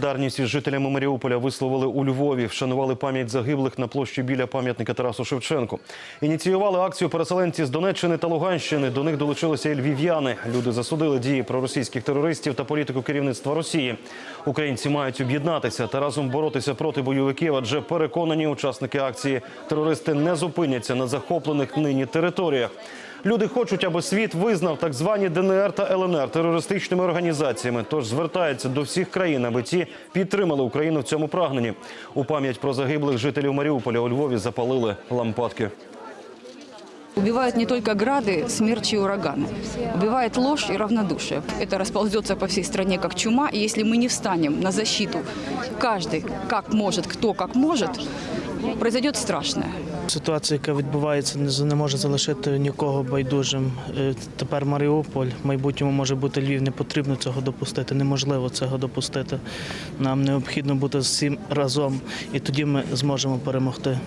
Солідарність із жителями Маріуполя висловили у Львові, вшанували пам'ять загиблих на площі біля пам'ятника Тарасу Шевченку. Ініціювали акцію переселенці з Донеччини та Луганщини. До них долучилися і львів'яни. Люди засудили дії проросійських терористів та політику керівництва Росії. Українці мають об'єднатися та разом боротися проти бойовиків, адже переконані учасники акції терористи не зупиняться на захоплених нині територіях. Люди хочуть, аби світ визнав так звані ДНР та ЛНР терористичними організаціями. Тож звертаються до всіх країн, аби ті підтримали Україну в цьому прагненні. У пам'ять про загиблих жителів Маріуполя у Львові запалили лампадки. Убивают не только грады, смерчи и ураганы. Убивает ложь и равнодушие. Это расползется по всей стране как чума. И если мы не встанем на защиту, каждый как может, кто как может, произойдет страшное. Ситуація, яка відбувається, не може залишити нікого байдужим. Е, Тепер Маріуполь, в майбутньому може бути Львів. Не потрібно цього допустити. Неможливо цього допустити. Нам необхідно бути всім разом, і тоді ми зможемо перемогти.